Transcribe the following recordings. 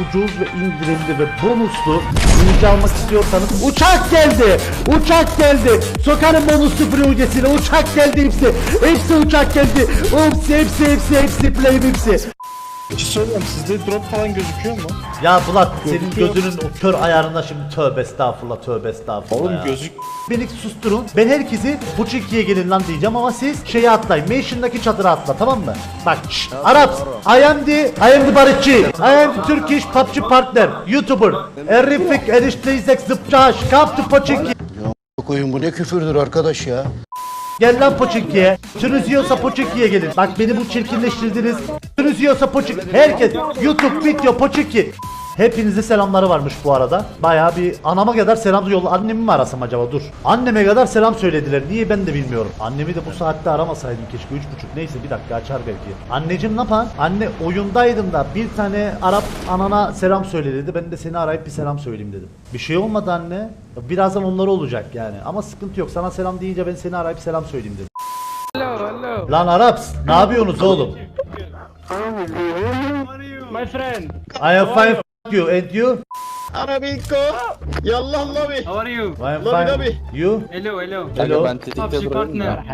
ucuz ve indirimli ve bonuslu ürünü almak istiyorsanız uçak geldi. Uçak geldi. Sokarım bonuslu ücretiyle uçak geldi hepsi. Hepsi uçak geldi. Hepsi hepsi hepsi hepsi play hepsi. Bir şey söyleyeyim sizde drop falan gözüküyor mu? Ya Bulat senin Gözüküyor. gözünün o kör ayarında şimdi tövbe estağfurullah tövbe estağfurullah Oğlum ya. gözük Beni susturun. Ben herkesi bu çiftliğe gelin lan diyeceğim ama siz şeye atlayın. Mansion'daki çadıra atla tamam mı? Bak şşt, Arap. I am the I am the barışçı. I am the Turkish PUBG partner. YouTuber. Erifik erişteyizek zıpçaş. Kaptı poçinki. koyun bu ne küfürdür arkadaş ya. Gel lan Poçinki'ye. Şunuz yiyorsa Poçinki'ye gelin. Bak beni bu çirkinleştirdiniz. Şunuz yiyorsa Poçinki. Herkes YouTube video Poçinki. Hepinize selamları varmış bu arada. Bayağı bir anama kadar selam yolla. Annemi mi arasam acaba dur. Anneme kadar selam söylediler. Niye ben de bilmiyorum. Annemi de bu saatte aramasaydım keşke. Üç buçuk neyse bir dakika açar belki. Anneciğim ne yapan? Anne oyundaydım da bir tane Arap anana selam söyle dedi. Ben de seni arayıp bir selam söyleyeyim dedim. Bir şey olmadı anne. Birazdan onları olacak yani. Ama sıkıntı yok. Sana selam deyince ben seni arayıp selam söyleyeyim dedim. Lan Araps ne yapıyorsunuz oğlum? My friend, I am fine f- you and you? Arabiko Yallah lobi how are you? Lobby, fine. lobby. You? Hello, hello. Hello? PUBG partner.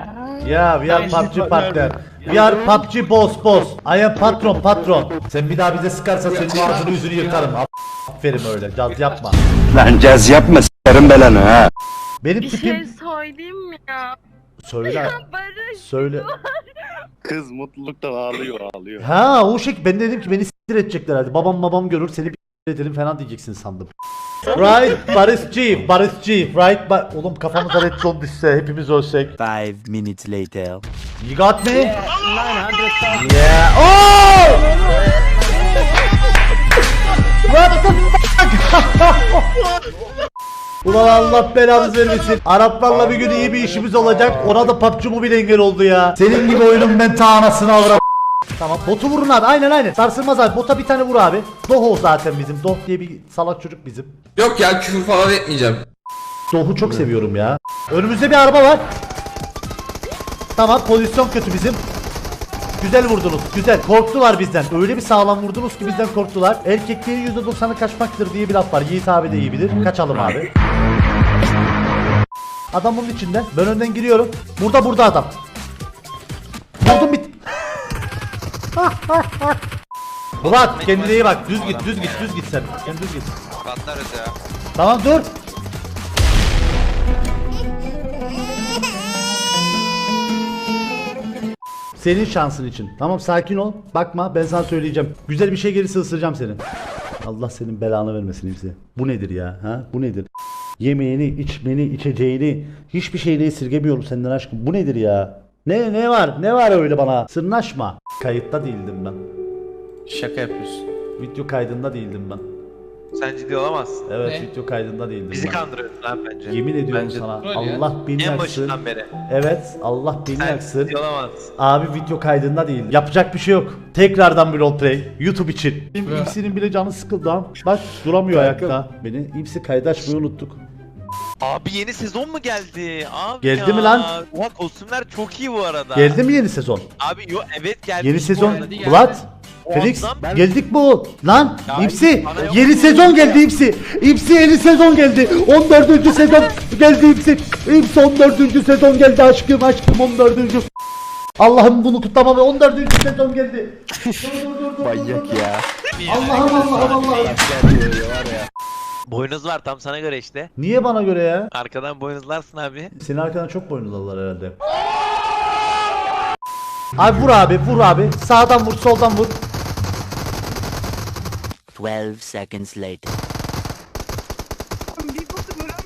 Yeah, we are PUBG partner. We are PUBG boss boss. I am patron patron. Sen bir daha bize sıkarsa senin ağzını yüzünü yıkarım. Aferin öyle. Caz yapma. Lan caz yapma s**erim belanı ha. Benim Bir şey tipim söyleyeyim mi ya? söyle. Barış. Söyle. Kız mutluluktan ağlıyor ağlıyor Ha o şey ben dedim ki beni s**tir edecekler hadi. Babam babam görür seni bir edelim falan diyeceksin sandım. Right Barışçı, Barışçı, right ba Oğlum kafamıza red zone düşse hepimiz ölsek. Five minutes later. You got me? Yeah. Oh! Ulan Allah belanızı vermesin. Araplarla bir gün iyi bir işimiz olacak. Ona da PUBG Mobile engel oldu ya. Senin gibi oyunun ben ta anasını avra. Tamam. Botu vurun abi. Aynen aynen. Sarsılmaz abi. Bota bir tane vur abi. Doho zaten bizim. Doh diye bir salak çocuk bizim. Yok ya küfür falan etmeyeceğim. Doh'u çok seviyorum ya. Önümüzde bir araba var. Tamam pozisyon kötü bizim Güzel vurdunuz güzel. Korktular bizden. Öyle bir sağlam vurdunuz ki bizden korktular. Erkekliğin %90'ı kaçmaktır diye bir laf var. Yiğit abi de iyi bilir. Kaçalım abi. Adam bunun içinde. Ben önden giriyorum. Burada burada adam. Vurdum bit Bulat kendine iyi bak. Düz git düz git düz git sen. Sen düz git Patlarız ya. Tamam dur Senin şansın için. Tamam sakin ol. Bakma ben sana söyleyeceğim. Güzel bir şey gelirse ısıracağım seni. Allah senin belanı vermesin hepsi. Bu nedir ya? Ha? Bu nedir? Yemeğini, içmeni, içeceğini hiçbir şeyle esirgemiyorum senden aşkım. Bu nedir ya? Ne ne var? Ne var öyle bana? Sırnaşma. Kayıtta değildim ben. Şaka yapıyorsun. Video kaydında değildim ben. Sen ciddi olamazsın. Evet video kaydında değildim Bizi ben. kandırıyorsun lan bence. Yemin ediyorum Bence- sana. Allah beni En yaksın. başından beri. Evet Allah beni Sen yaksın. ciddi olamazsın. Abi video kaydında değil. Yapacak bir şey yok. Tekrardan bir roleplay. YouTube için. Benim İpsi'nin bile canı sıkıldı ha. Bak duramıyor ayakta. Beni İpsi kaydı açmayı unuttuk. Abi yeni sezon mu geldi? Abi Geldi ya. mi lan? Oha kostümler çok iyi bu arada. Geldi mi yeni sezon? Abi yo evet geldi. Yeni sezon. geldi. Felix adam- geldik bu. Lan Ya İpsi yeni sezon geldi İpsi. İpsi yeni sezon geldi. 14. sezon geldi İpsi. İpsi 14. sezon geldi aşkım aşkım 14. Allah'ım bunu kutlama ve 14. sezon geldi. Dur dur dur dur. Manyak ya. Allah'ım Allah'ım Allah'ım. Boynuz var tam sana göre işte. Niye bana göre ya? Arkadan boynuzlarsın abi. Senin arkadan çok boynuzladılar herhalde. Abi vur abi vur abi. Sağdan vur soldan vur. 12 seconds later.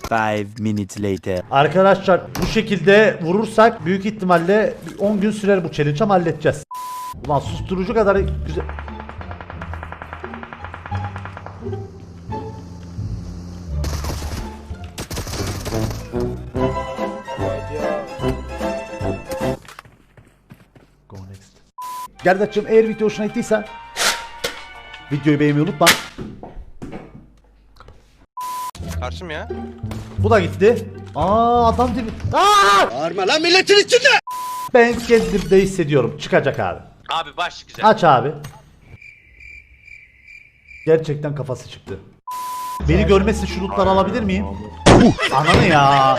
Five minutes later. Arkadaşlar bu şekilde vurursak büyük ihtimalle 10 gün sürer bu challenge ama halledeceğiz. Ulan susturucu kadar güzel. Go next. Gerdaç'cığım eğer video hoşuna gittiyse videoyu beğenmeyi unutma. Karşım ya. Bu da gitti. Aa adam dibi. Aa! Bağırma lan milletin içinde. Ben kendimde hissediyorum. Çıkacak abi. Abi baş güzel. Aç abi. Gerçekten kafası çıktı. Beni görmesi şu lootları alabilir miyim? Ananı ya.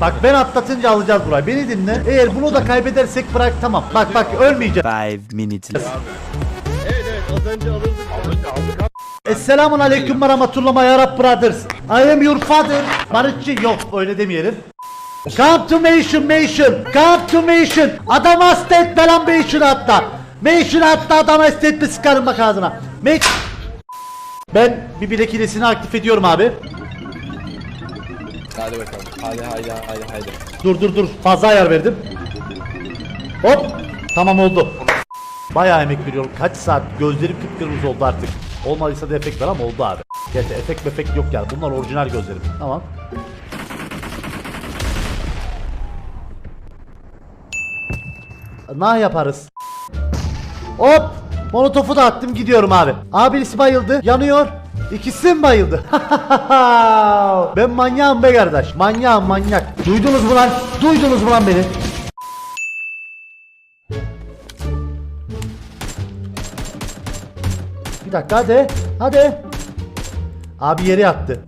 Bak ben atlatınca alacağız burayı. Beni dinle. Eğer bunu da kaybedersek bırak tamam. Bak bak ölmeyeceğim. Five minutes later. Esselamun aleyküm ve rahmetullah ya Rab brothers. I am your father. Barışçı yok öyle demeyelim. Come to Mansion Mansion. Come to Mansion. Adam hasta etme lan Mansion hatta. Mansion hatta adam hasta etme sıkarım bak ağzına. Ma- ben bir bilek aktif ediyorum abi. Hadi bakalım. Hadi hadi hadi hadi. Dur dur dur fazla ayar verdim. Hop tamam oldu. Bayağı emek veriyorum. Kaç saat gözlerim kıpkırmızı oldu artık. Olmadıysa da efekt var ama oldu abi. Gerçi efekt efekt yok yani. Bunlar orijinal gözlerim. Tamam. Ne yaparız? Hop! Molotofu da attım gidiyorum abi. Abilisi bayıldı. Yanıyor. İkisi bayıldı? ben manyağım be kardeş. Manyağım manyak. Duydunuz mu lan? Duydunuz mu lan beni? Bir dakika hadi. Hadi. Abi yere yattı.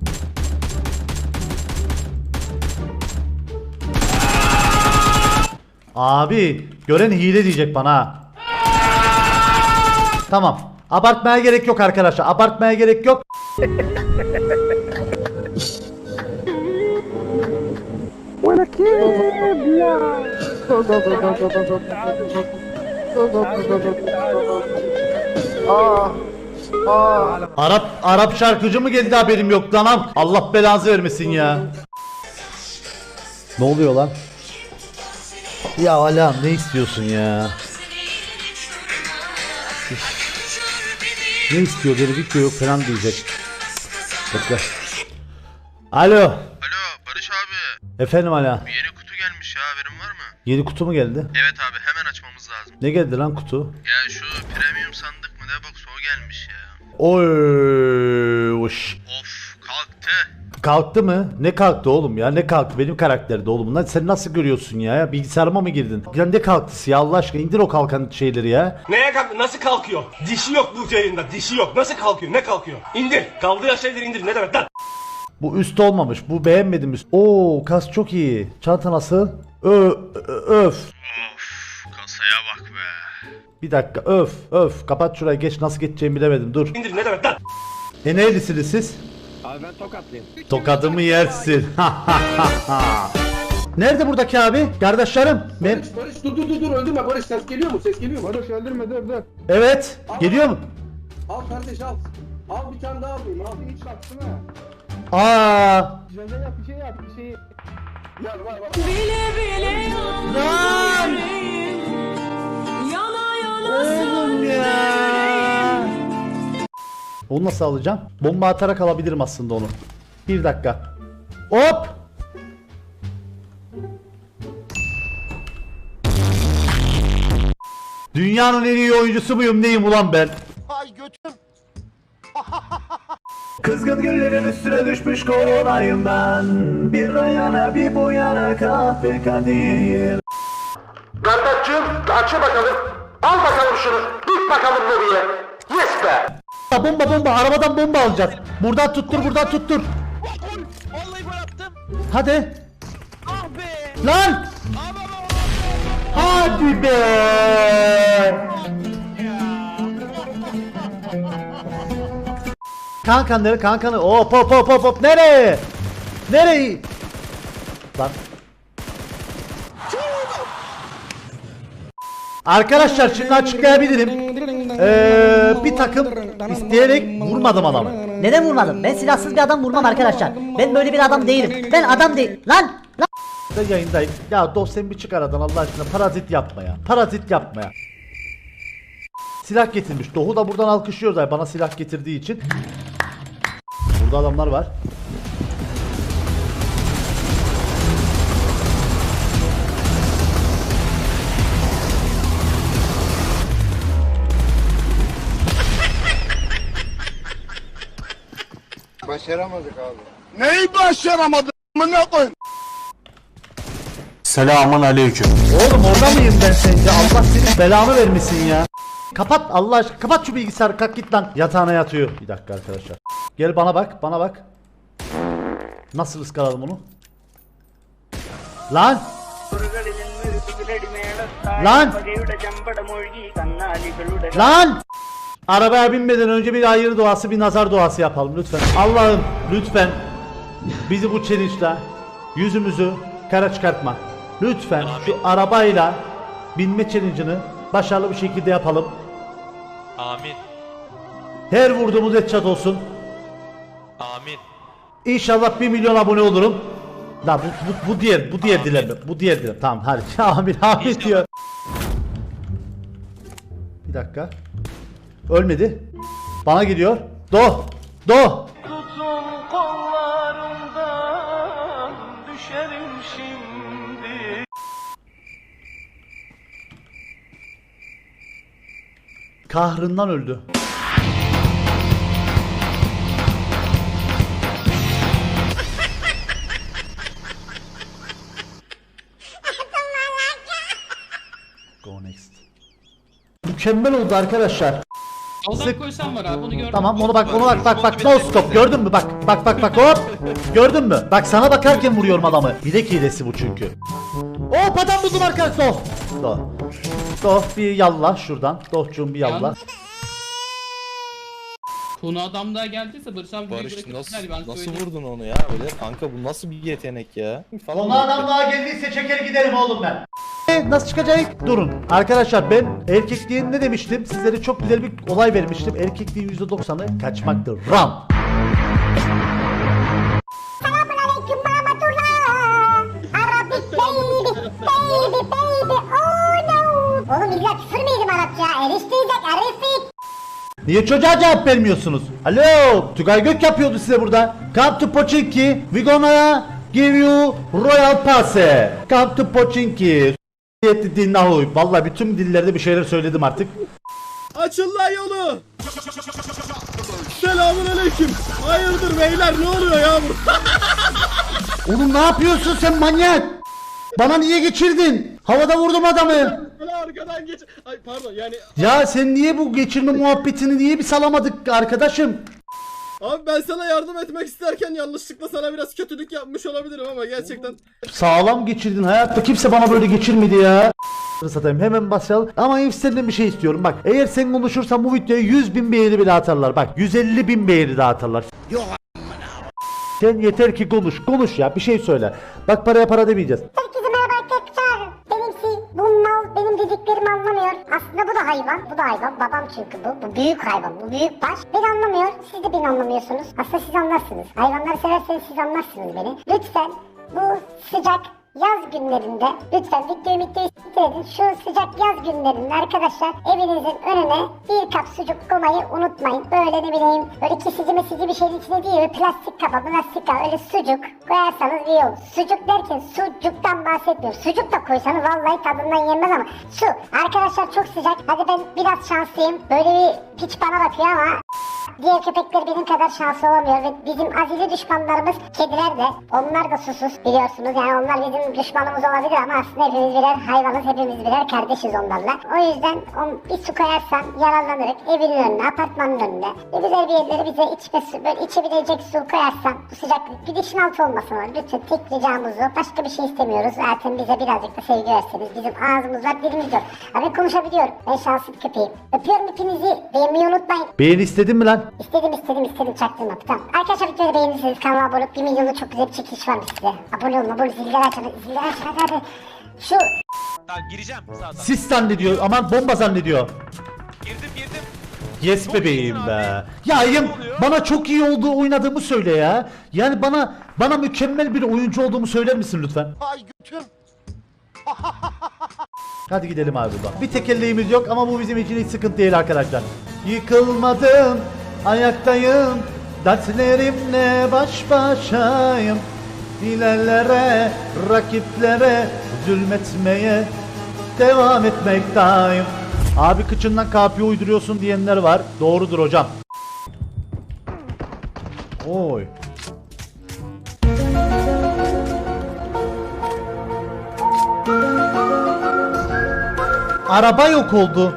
Abi gören hile diyecek bana. Tamam. Abartmaya gerek yok arkadaşlar. Abartmaya gerek yok. Arap Arap şarkıcı mı geldi haberim yok lan Allah belanızı vermesin ya. Ne oluyor lan? Ya Alam ne istiyorsun ya? Ne istiyor dedi video yok falan diyecek. Bekle. Alo. Alo Barış abi. Efendim Ala. Yeni kutu gelmiş ya haberin var mı? Yeni kutu mu geldi? Evet abi hemen açmamız lazım. Ne geldi lan kutu? Ya şu premium sandık mı ne bak o gelmiş ya. Oy. Kalktı. Kalktı mı? Ne kalktı oğlum ya? Ne kalktı? Benim karakterde oğlum. Lan sen nasıl görüyorsun ya? ya? Bilgisayarıma mı girdin? Ya ne kalktısı ya Allah aşkına? indir o kalkan şeyleri ya. Neye kalk nasıl kalkıyor? Dişi yok bu yayında dişi yok. Nasıl kalkıyor? Ne kalkıyor? İndir. Kaldığı şeyleri indir. Ne demek lan? Bu üst olmamış. Bu beğenmedim üst. Oo kas çok iyi. Çanta nasıl? Ö, ö- öf. Of kasaya bak be. Bir dakika öf öf. Kapat şurayı geç. Nasıl geçeceğimi bilemedim. Dur. İndir. Ne demek lan? E nerelisiniz siz? Abi ben tokatlıyım. Tokadımı yersin. Nerede buradaki abi? Kardeşlerim. Ben... Barış dur dur dur dur öldürme Barış ses geliyor mu? Ses geliyor mu? Barış öldürme dur dur. Evet. Geliyor mu? Al kardeş al. Al bir tane daha alayım al. Hiç baksana. Aa. Güzel yap bir şey yap bir şey. Ya var var. Bile bile Lan! Yana yana Oğlum ya. Onu nasıl alacağım? Bomba atarak alabilirim aslında onu. Bir dakika. Hop. Dünyanın en iyi oyuncusu muyum neyim ulan ben? Ay götüm. Kızgın güllerin üstüne düşmüş koronayından Bir o yana bir bu yana kahve kadir Kardeşim açı bakalım. Al bakalım şunu. Dik bakalım nereye. Yes be. Bomba bomba arabadan bomba alacağız Buradan tuttur buradan tuttur Vallahi gol attım. Hadi Ah be. Lan Hadi be Kankanları kankanı hop hop hop hop hop nereye? Nereye? Lan. Arkadaşlar şimdi açıklayabilirim. Ee, bir takım isteyerek vurmadım adamı. Neden vurmadım? Ben silahsız bir adam vurmam arkadaşlar. Ben böyle bir adam değilim. Ben adam değil. Lan! Lan! Da yayındayım. Ya dosyanı bir çıkar aradan Allah aşkına parazit yapma ya. Parazit yapma ya. Silah getirmiş. Doğu da buradan alkışlıyor da bana silah getirdiği için. Burada adamlar var. Başaramadık abi. Neyi başaramadın ne koyun? Selamun aleyküm. Oğlum orada mıyım ben sence? Allah senin belanı vermesin ya. Kapat Allah aşkına kapat şu bilgisayarı kalk git lan. Yatağına yatıyor. Bir dakika arkadaşlar. Gel bana bak bana bak. Nasıl ıskaladım onu? Lan! Lan! Lan! Arabaya binmeden önce bir hayır duası bir nazar duası yapalım lütfen. Allah'ım lütfen bizi bu challenge'la yüzümüzü kara çıkartma. Lütfen şu arabayla binme challenge'ını başarılı bir şekilde yapalım. Amin. Her vurduğumuz headshot olsun. Amin. İnşallah 1 milyon abone olurum. La bu, bu, bu diğer bu diğer dileme. Bu diğer dileme. Tamam hadi. Amin amin diyor. Bir dakika. Ölmedi. Bana gidiyor. Do. Do. Kahrından öldü. Go next. Mükemmel oldu arkadaşlar. Sık. koysam var abi onu gördüm. Tamam onu bak onu bak bak bak. No stop gördün mü? Bak bak bak bak hop. Gördün mü? Bak sana bakarken vuruyorum adamı. Bilek hilesi bu çünkü. Hop adam buldum arkadaşlar Doh. Doh. Doh bir yalla şuradan. Dohcuğum bir yalla Konu adam daha geldiyse Barış abi Barış bırakıp nasıl, gider, ben nasıl söyleyeyim. vurdun onu ya? Öyle? Kanka bu nasıl bir yetenek ya? Falan Ona adam daha geldiyse çeker giderim oğlum ben Nasıl çıkacak? Durun. Arkadaşlar ben erkekliğin ne demiştim? Sizlere çok güzel bir olay vermiştim. Erkekliğin %90'ı kaçmaktır. No. Oğlum illa küfür mü yedim Arapça? Eriştiyecek, eriştik. Niye çocuğa cevap vermiyorsunuz? Alo, Tugay Gök yapıyordu size burada. Come to Pochinki, we gonna give you royal pass. Come to Pochinki. Yetti din nahuy. Vallahi bütün dillerde bir şeyler söyledim artık. Açın lan yolu. Selamun aleyküm. Hayırdır beyler ne oluyor ya bu? Oğlum ne yapıyorsun sen manyak? Bana niye geçirdin? Havada vurdum adamı. Böyle arkadan geç. Ay pardon yani Ya sen niye bu geçirme muhabbetini niye bir salamadık arkadaşım? Abi ben sana yardım etmek isterken yanlışlıkla sana biraz kötülük yapmış olabilirim ama gerçekten Sağlam geçirdin hayatta. Kimse bana böyle geçirmedi ya. satayım. Hemen başlayalım ama senden bir şey istiyorum. Bak eğer sen konuşursan bu videoya 100 bin beğeni bile atarlar. Bak 150 bin beğeni de atarlar. Sen yeter ki konuş. Konuş ya bir şey söyle. Bak paraya para demeyeceğiz. Herkese merhaba arkadaşlar. Benimsi bu mal benim dediklerimi anlamıyor. Aslında bu da hayvan. Bu da hayvan. Babam çünkü bu. Bu büyük hayvan. Bu büyük baş. Beni anlamıyor. Siz de beni anlamıyorsunuz. Aslında siz anlarsınız. Hayvanları severseniz siz anlarsınız beni. Lütfen bu sıcak yaz günlerinde lütfen videoyu siktir edin. Şu sıcak yaz günlerinde arkadaşlar evinizin önüne bir kap sucuk koymayı unutmayın. Böyle ne bileyim böyle kesici mesici bir şeyin içine değil böyle plastik kaba plastik kaba öyle sucuk koyarsanız iyi olur. Sucuk derken sucuktan bahsetmiyorum. Sucuk da koysanız vallahi tadından yenmez ama şu arkadaşlar çok sıcak. Hadi ben biraz şanslıyım. Böyle bir piç bana bakıyor ama Diğer köpekler benim kadar şanslı olamıyor ve bizim azili düşmanlarımız kediler de onlar da susuz biliyorsunuz yani onlar bizim düşmanımız olabilir ama aslında hepimiz birer hayvanız hepimiz birer kardeşiz onlarla. O yüzden on, bir su koyarsan yararlanırız evinin önüne apartmanın önüne bir güzel bir yerlere bize içme böyle içebilecek su koyarsan bu sıcaklık dişin altı olmasın ama lütfen tek ricamız başka bir şey istemiyoruz zaten bize birazcık da sevgi verseniz bizim ağzımız var dilimiz yok. Abi konuşabiliyorum ben şanslı bir köpeğim. Öpüyorum hepinizi beğenmeyi unutmayın. Beğeni istedin mi lan? İstedim istedim istedim çaktırma. Tamam. Arkadaşlar videoyu beğenirseniz kanalıma abone olup 1 milyonluk çok güzel bir çekiliş var size. Abone olun abone zilleri açın zilleri açın hadi hadi. Şu Tamam gireceğim sağdan. Sis zannediyor aman bomba zannediyor. Girdim girdim. Yes bebeğim be. Ya yım bana çok iyi olduğu oynadığımı söyle ya. Yani bana bana mükemmel bir oyuncu olduğumu söyler misin lütfen? Ay götüm. Hadi gidelim abi buradan. Bir tekerleğimiz yok ama bu bizim için hiç sıkıntı değil arkadaşlar. Yıkılmadım, ayaktayım. Dertlerimle baş başayım. İlerlere, rakiplere zulmetmeye devam etmektayım. Abi kıçından kapıyı uyduruyorsun diyenler var. Doğrudur hocam. Oy. Araba yok oldu.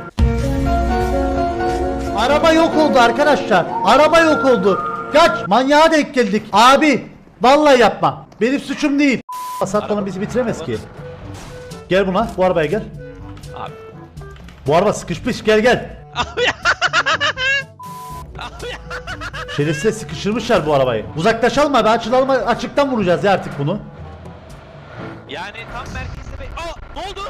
Araba yok oldu arkadaşlar. Araba yok oldu. Kaç. Manyağa denk geldik. Abi. Vallahi yapma. Benim suçum değil. Satmanın bizi bitiremez ki. Gel buna. Bu arabaya gel. Abi. Bu araba sıkışmış. Gel gel. Şerefsiz sıkıştırmışlar bu arabayı. Uzaklaşalım abi. Açılalım. Açıktan vuracağız ya artık bunu. Yani tam merkezde be... Aa ne oldu?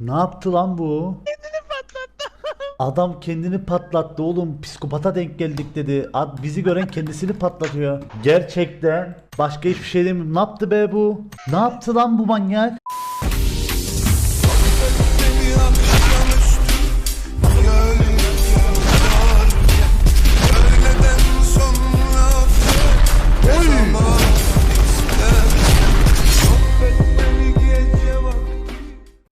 Ne yaptı lan bu? Adam kendini patlattı oğlum. Psikopata denk geldik dedi. Ad bizi gören kendisini patlatıyor. Gerçekten başka hiçbir şey demiyorum. Ne yaptı be bu? Ne yaptı lan bu manyak?